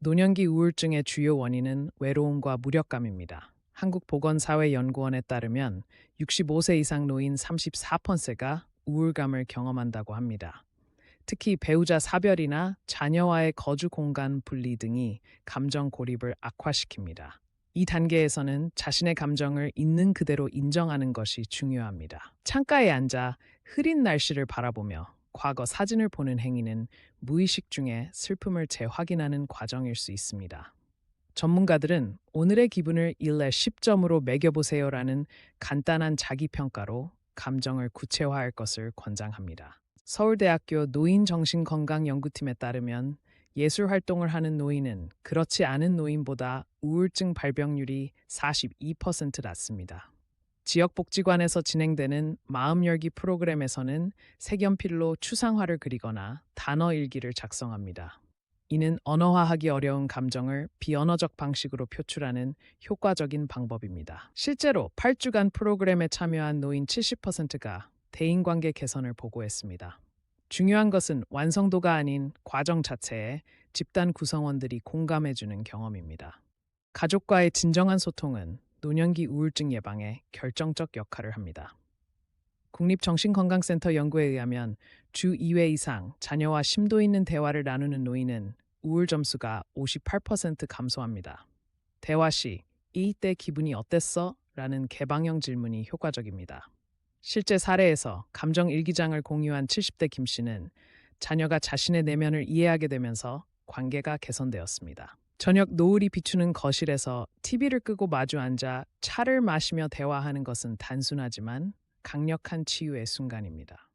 노년기 우울증의 주요 원인은 외로움과 무력감입니다. 한국보건사회연구원에 따르면 65세 이상 노인 34%가 우울감을 경험한다고 합니다. 특히 배우자 사별이나 자녀와의 거주 공간 분리 등이 감정 고립을 악화시킵니다. 이 단계에서는 자신의 감정을 있는 그대로 인정하는 것이 중요합니다. 창가에 앉아 흐린 날씨를 바라보며 과거 사진을 보는 행위는 무의식 중에 슬픔을 재확인하는 과정일 수 있습니다. 전문가들은 오늘의 기분을 1에 10점으로 매겨보세요라는 간단한 자기평가로 감정을 구체화할 것을 권장합니다. 서울대학교 노인정신건강연구팀에 따르면 예술 활동을 하는 노인은 그렇지 않은 노인보다 우울증 발병률이 42% 낮습니다. 지역복지관에서 진행되는 마음열기 프로그램에서는 색연필로 추상화를 그리거나 단어 일기를 작성합니다. 이는 언어화하기 어려운 감정을 비언어적 방식으로 표출하는 효과적인 방법입니다. 실제로 8주간 프로그램에 참여한 노인 70%가 대인관계 개선을 보고했습니다. 중요한 것은 완성도가 아닌 과정 자체에 집단 구성원들이 공감해주는 경험입니다. 가족과의 진정한 소통은 노년기 우울증 예방에 결정적 역할을 합니다. 국립정신건강센터 연구에 의하면 주 2회 이상 자녀와 심도 있는 대화를 나누는 노인은 우울 점수가 58% 감소합니다. 대화 시 이때 기분이 어땠어? 라는 개방형 질문이 효과적입니다. 실제 사례에서 감정 일기장을 공유한 70대 김 씨는 자녀가 자신의 내면을 이해하게 되면서 관계가 개선되었습니다. 저녁 노을이 비추는 거실에서 TV를 끄고 마주 앉아 차를 마시며 대화하는 것은 단순하지만 강력한 치유의 순간입니다.